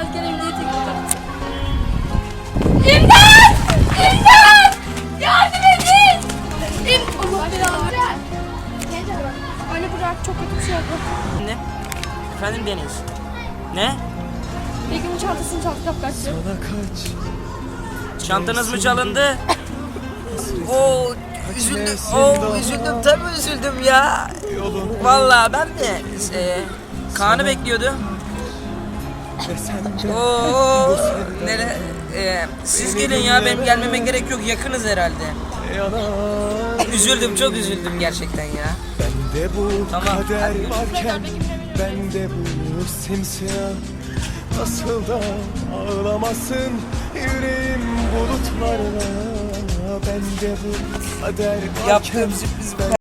Asker emniyete gitti. İmdat! İmdat! Yardım edin! İmdat! Allah belanı. Anne bırak çok kötü bir şey oldu. Ne? Efendim Deniz? Ne? Begüm'ün çantasını çaldı kapkaççı. Sana kaç. Çantanız mı çalındı? Oo üzüldüm. Oo üzüldüm tabii üzüldüm ya. Vallahi ben de e, Kaan'ı bekliyordum de Oo nere e, siz gelin ya benim gelmeme gerek yok yakınız herhalde. Üzüldüm çok üzüldüm gerçekten ya. Bende bu Tamam, kader hadi varken Bende bu simsiyah Nasıl da ağlamasın Yüreğim bulutlarla Bende bu kader varken Yaptığım sürpriz